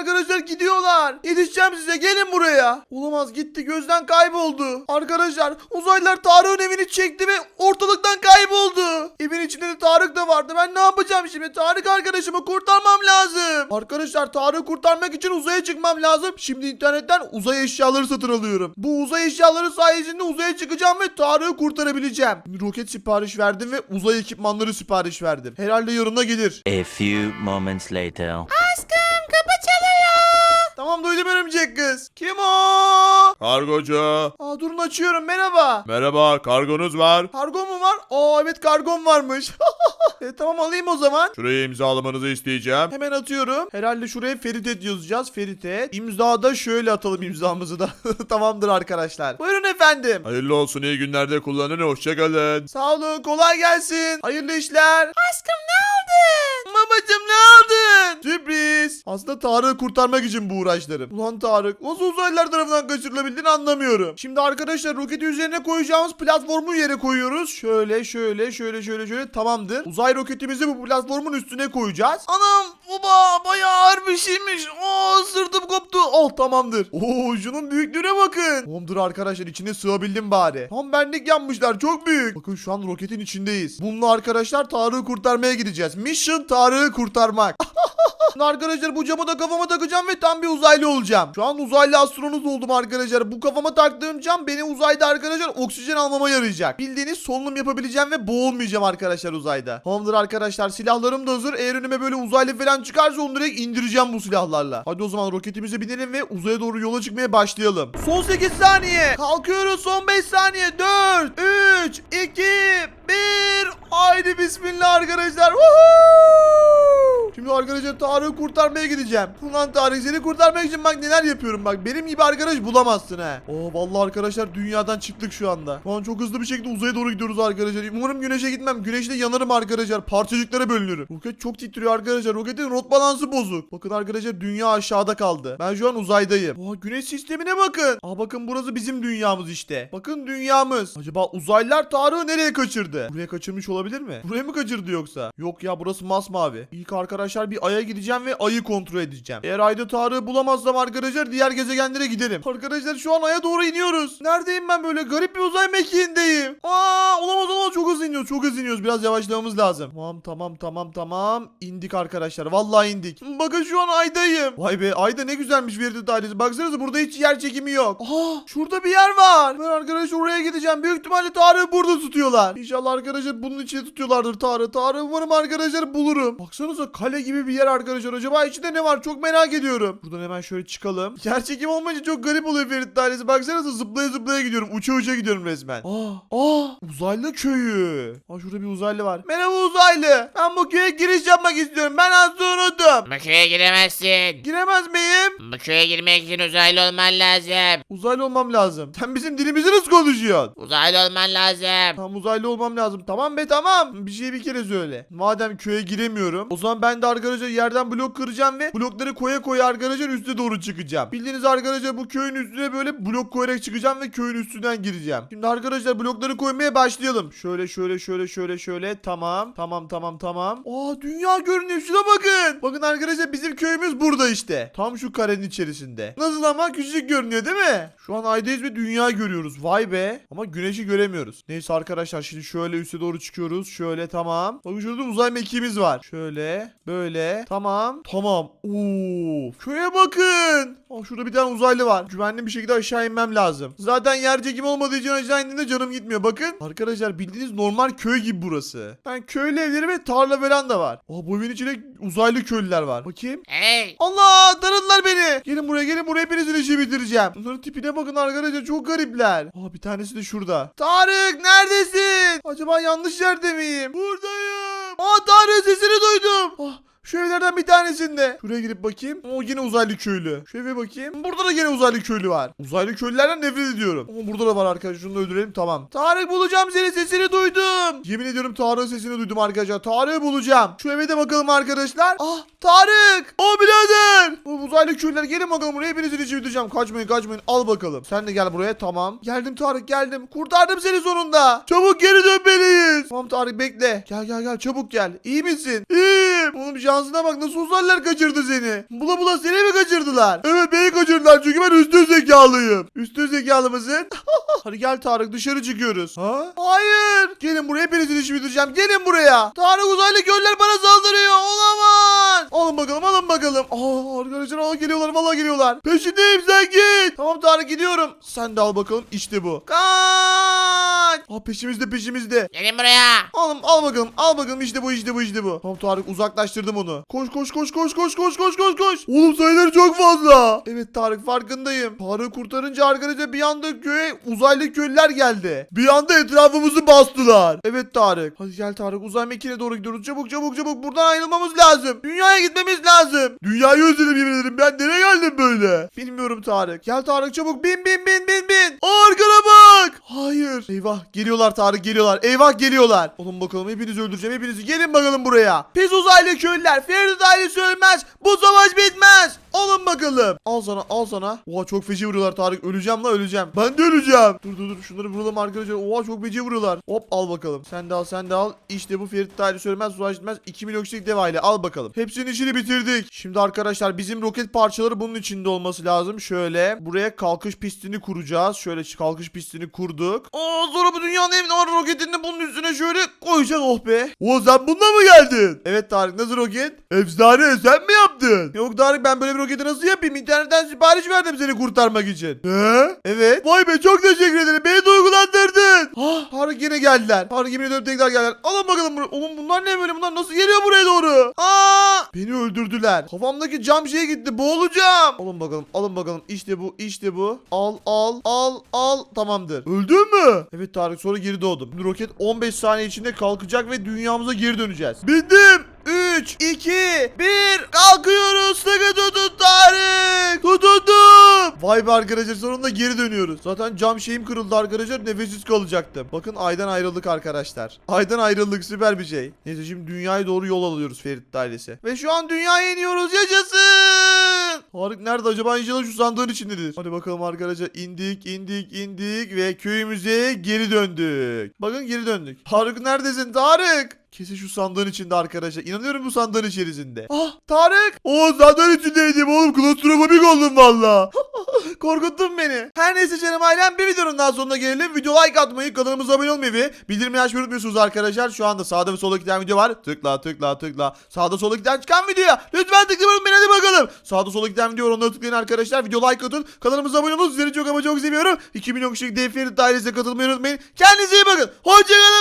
arkadaşlar gidiyorlar. Yetişeceğim size gelin buraya. Olamaz gitti gözden kayboldu. Arkadaşlar uzaylılar Tarık'ın evini çekti ve ortalıktan kayboldu. Evin içinde de Tarık da vardı. Ben ne yapacağım şimdi? Tarık arkadaşımı kurtarmam lazım. Arkadaşlar Tarık'ı kurtarmak için uzaya çıkmam lazım. Şimdi internetten uzay eşyaları satın alıyorum. Bu uzay eşyaları sayesinde uzaya çıkacağım ve Tarık'ı kurtarabileceğim. Roket sipariş verdim ve uzay ekipmanları sipariş verdim. Herhalde yarına gelir. A few moments later. Aşkım. Tamam duydum örümcek kız. Kim o? Kargocu. Aa durun açıyorum merhaba. Merhaba kargonuz var. Kargo mu var? Aa evet kargom varmış. e, tamam alayım o zaman. Şuraya imzalamanızı isteyeceğim. Hemen atıyorum. Herhalde şuraya Feritet yazacağız. Feritet. İmzada şöyle atalım imzamızı da. Tamamdır arkadaşlar. Buyurun efendim. Hayırlı olsun iyi günlerde kullanın hoşçakalın. Sağ olun kolay gelsin. Hayırlı işler. Aşkım ne aldın? Babacım ne aldın? Sürpriz. Aslında Tarık'ı kurtarmak için bu uğraşlarım. Ulan Tarık nasıl uzaylılar tarafından kaçırılabildiğini anlamıyorum. Şimdi arkadaşlar roketi üzerine koyacağımız platformu yere koyuyoruz. Şöyle şöyle şöyle şöyle şöyle tamamdır. Uzay roketimizi bu platformun üstüne koyacağız. Anam baba bayağı ağır bir şeymiş. Oo sırtım koptu. Oh tamamdır. Oo şunun büyüklüğüne bakın. Tamamdır arkadaşlar içine sığabildim bari. Tam benlik yanmışlar çok büyük. Bakın şu an roketin içindeyiz. Bununla arkadaşlar Tarık'ı kurtarmaya gideceğiz. Mission Tarık'ı kurtarmak. Arkadaşlar bu camı da kafama takacağım ve tam bir uzaylı olacağım. Şu an uzaylı astronot oldum arkadaşlar. Bu kafama taktığım cam beni uzayda arkadaşlar oksijen almama yarayacak. Bildiğiniz solunum yapabileceğim ve boğulmayacağım arkadaşlar uzayda. Tamamdır arkadaşlar silahlarım da hazır. Eğer önüme böyle uzaylı falan çıkarsa onu direkt indireceğim bu silahlarla. Hadi o zaman roketimize binelim ve uzaya doğru yola çıkmaya başlayalım. Son 8 saniye. Kalkıyoruz son 5 saniye. 4, 3, 2, 1. Haydi bismillah arkadaşlar. Woohoo! Şimdi arkadaşlar Tarık'ı kurtarmaya gideceğim. Ulan Tarık seni kurtarmak için bak neler yapıyorum bak. Benim gibi arkadaş bulamazsın ha. Oo vallahi arkadaşlar dünyadan çıktık şu anda. Şu an çok hızlı bir şekilde uzaya doğru gidiyoruz arkadaşlar. Umarım güneşe gitmem. Güneşte yanarım arkadaşlar. Parçacıklara bölünürüm. Roket çok titriyor arkadaşlar. Roketin rot balansı bozuk. Bakın arkadaşlar dünya aşağıda kaldı. Ben şu an uzaydayım. Aa güneş sistemine bakın. Aa bakın burası bizim dünyamız işte. Bakın dünyamız. Acaba uzaylılar Tarık'ı nereye kaçırdı? Buraya kaçırmış olabilir mi? Buraya mı kaçırdı yoksa? Yok ya burası masmavi. İlk arkadaşlar bir aya gideceğim ve ayı kontrol edeceğim. Eğer ayda Tarık'ı bulamazsam arkadaşlar diğer gezegenlere giderim. Arkadaşlar şu an aya doğru iniyoruz. Neredeyim ben böyle garip bir uzay mekiğindeyim. Aa olamaz olamaz çok hızlı iniyoruz çok hızlı iniyoruz biraz yavaşlamamız lazım. Tamam tamam tamam tamam indik arkadaşlar vallahi indik. Bakın şu an aydayım. Vay be ayda ne güzelmiş veri dairesi. Baksanıza burada hiç yer çekimi yok. Aa şurada bir yer var. Ben arkadaşlar oraya gideceğim. Büyük ihtimalle Tarık'ı burada tutuyorlar. İnşallah arkadaşlar bunun içine tutuyorlardır Tarık'ı. Tarık'ı umarım arkadaşlar bulurum. Baksanıza kale gibi bir yer arkadaşlar. Acaba içinde ne var çok merak ediyorum. Buradan hemen şöyle çıkalım. Yer çekimi olmayınca çok garip oluyor Ferit dairesi. Baksanıza zıplaya zıplaya gidiyorum. Uça uça gidiyorum resmen. Aa, aa uzaylı köyü. Aa şurada bir uzaylı var. Merhaba uzaylı. Ben bu köye giriş yapmak istiyorum. Ben astronot'um. Bu köye giremezsin. Giremez miyim? Bu köye girmek için uzaylı olman lazım. Uzaylı olmam lazım. Sen bizim dilimizi nasıl konuşuyorsun? Uzaylı olman lazım. Tam uzaylı olmam lazım. Tamam be tamam. Bir şey bir kere söyle. Madem köye giremiyorum. O zaman ben de arkadaşlar yerden blok kıracağım ve blokları koya koya arkadaşlar üste doğru çıkacağım. Bildiğiniz arkadaşlar bu köyün üstüne böyle blok koyarak çıkacağım ve köyün üstünden gireceğim. Şimdi arkadaşlar blokları koymaya başlayalım. Şöyle şöyle şöyle şöyle şöyle. Tamam. Tamam tamam tamam. Aa dünya görünüyor. Şuna bakın. Bakın arkadaşlar bizim köyümüz burada işte. Tam şu karenin içerisinde. Nasıl ama küçücük görünüyor değil mi? Şu an aydayız ve dünya görüyoruz. Vay be. Ama güneşi göremiyoruz. Neyse arkadaşlar şimdi şöyle üste doğru çıkıyoruz. Şöyle tamam. Bakın şurada uzay mekiğimiz var. Şöyle böyle. Tamam. Tamam. Oo. Köye bakın. Aa, şurada bir tane uzaylı var. Güvenli bir şekilde aşağı inmem lazım. Zaten yer çekimi olmadığı için aşağı indiğimde canım gitmiyor. Bakın. Arkadaşlar bildiğiniz normal köy gibi burası. Ben köylü evleri ve tarla falan da var. Aa, bu evin içinde uzaylı köylüler var. Bakayım. Hey. Allah tanıdılar beni. Gelin buraya gelin buraya hepinizin işi bitireceğim. Bunların tipine bakın arkadaşlar çok garipler. Aa bir tanesi de şurada. Tarık neredesin? Acaba yanlış yerde miyim? Buradayım. Aa Tarık sesini duydum. Ah şu evlerden bir tanesinde. Şuraya gidip bakayım. O yine uzaylı köylü. Şu eve bakayım. Burada da yine uzaylı köylü var. Uzaylı köylülerden nefret ediyorum. Ama burada da var arkadaşlar. Şunu da öldürelim tamam. Tarık bulacağım seni sesini duydum. Yemin ediyorum Tarık'ın sesini duydum arkadaşlar. Tarık'ı bulacağım. Şu eve de bakalım arkadaşlar. Ah Tarık. O birader. Bu uzaylı köylüler gelin bakalım buraya. Hepinizin işi bitireceğim. Kaçmayın kaçmayın. Al bakalım. Sen de gel buraya tamam. Geldim Tarık geldim. Kurtardım seni sonunda. Çabuk geri dönmeliyiz. Tamam Tarık bekle. Gel gel gel çabuk gel. İyi misin? İyiyim. Oğlum şansına bak nasıl uzaylılar kaçırdı seni. Bula bula seni mi kaçırdılar? Evet beni kaçırdılar çünkü ben üstün zekalıyım. Üstün zekalı mısın? Hadi gel Tarık dışarı çıkıyoruz. Ha? Hayır. Gelin buraya hepinizin işi bitireceğim. Gelin buraya. Tarık uzaylı köylüler bana saldırıyor. Olamaz. Alın bakalım alın bakalım. Aa arkadaşlar aa, geliyorlar valla geliyorlar. Peşindeyim sen git. Tamam Tarık gidiyorum. Sen de al bakalım işte bu. Kaç. Aa peşimizde peşimizde. Gelin buraya. Oğlum al bakalım al bakalım işte bu işte bu işte bu. Tamam Tarık uzaklaştırdım onu. Koş koş koş koş koş koş koş koş koş. Oğlum sayıları çok fazla. Evet Tarık farkındayım. Tarık'ı kurtarınca arkadaşlar bir anda köye uzaylı köylüler geldi. Bir anda etrafımızı bastılar. Evet Tarık. Hadi gel Tarık uzay mekiğine doğru gidiyoruz. Çabuk çabuk çabuk buradan ayrılmamız lazım. Dünyaya gitmemiz lazım. Dünyayı özledim yemin ederim. Ben nereye geldim böyle? Bilmiyorum Tarık. Gel Tarık çabuk bin bin bin bin bin. Arkana bak. Hayır. Eyvah geliyorlar Tarık geliyorlar. Eyvah geliyorlar. Oğlum bakalım hepinizi öldüreceğim hepinizi. Gelin bakalım buraya. Pis uzaylı köylüler. Ferit ailesi ölmez. Bu savaş bitmez. Alın bakalım. Al sana al sana. Oha çok feci vuruyorlar Tarık. Öleceğim la öleceğim. Ben de öleceğim. Dur dur dur şunları vuralım arkadaşlar. Oha çok feci vuruyorlar. Hop al bakalım. Sen de al sen de al. İşte bu Ferit ailesi ölmez. Savaş bitmez. 2 milyon kişilik dev aile. Al bakalım. Hepsinin işini bitirdik. Şimdi arkadaşlar bizim roket parçaları bunun içinde olması lazım. Şöyle buraya kalkış pistini kuracağız. Şöyle kalkış pistini kurduk. Aa sonra bu dünyanın en ağır roketini bunun üstüne şöyle koyacağız oh be. O sen bununla mı geldin? Evet Tarık nasıl roket? Efsane sen mi yaptın? Yok Tarık ben böyle bir roketi nasıl yapayım? İnternetten sipariş verdim seni kurtarmak için. Ne? Evet. Vay be çok teşekkür ederim. Beni duygulandırdın. Ah Tarık yine geldiler. Tarık yemin ediyorum tekrar geldiler. Alın bakalım buraya. Oğlum bunlar ne böyle? Bunlar nasıl geliyor buraya doğru? Aa! Beni öldürdüler. Kafamdaki cam şeye gitti. Boğulacağım. Alın bakalım. Alın bakalım. İşte bu. işte bu. Al al al al. Tamamdır. Öldün mü? Evet Tarık sonra geri doğdum. Roket 15 saniye içinde kalkacak ve dünyamıza geri döneceğiz. Bindim. 3, 2, 1 kalkıyoruz. Sıkı tutun Tarık. Tutundum. Vay be arkadaşlar sonunda geri dönüyoruz. Zaten cam şeyim kırıldı arkadaşlar. Nefessiz kalacaktım. Bakın aydan ayrıldık arkadaşlar. Aydan ayrıldık süper bir şey. Neyse şimdi dünyaya doğru yol alıyoruz Ferit ailesi. Ve şu an dünyaya iniyoruz. Yaşasın. Tarık nerede acaba? İnşallah şu sandığın içindedir. Hadi bakalım arkadaşlar. indik indik indik ve köyümüze geri döndük. Bakın geri döndük. Tarık neredesin Tarık? Kesin şu sandığın içinde arkadaşlar. İnanıyorum bu sandığın içerisinde. Ah Tarık. O sandığın içindeydim oğlum. Klostrofobik oldum valla. Korkuttun beni. Her neyse canım ailem bir videonun daha sonuna gelelim. Video like atmayı, kanalımıza abone olmayı ve bildirimleri açmayı unutmuyorsunuz arkadaşlar. Şu anda sağda ve solda tane video var. Tıkla tıkla tıkla. Sağda solda iki tane çıkan videoya. Lütfen tıklamayın beni hadi bakalım. Sağda solda iki tane video var onları tıklayın arkadaşlar. Video like atın. Kanalımıza abone olun. Sizleri çok ama çok seviyorum. 2 milyon kişilik dev Ferit dairesine katılmayı unutmayın. Kendinize iyi bakın. Hoşçakalın.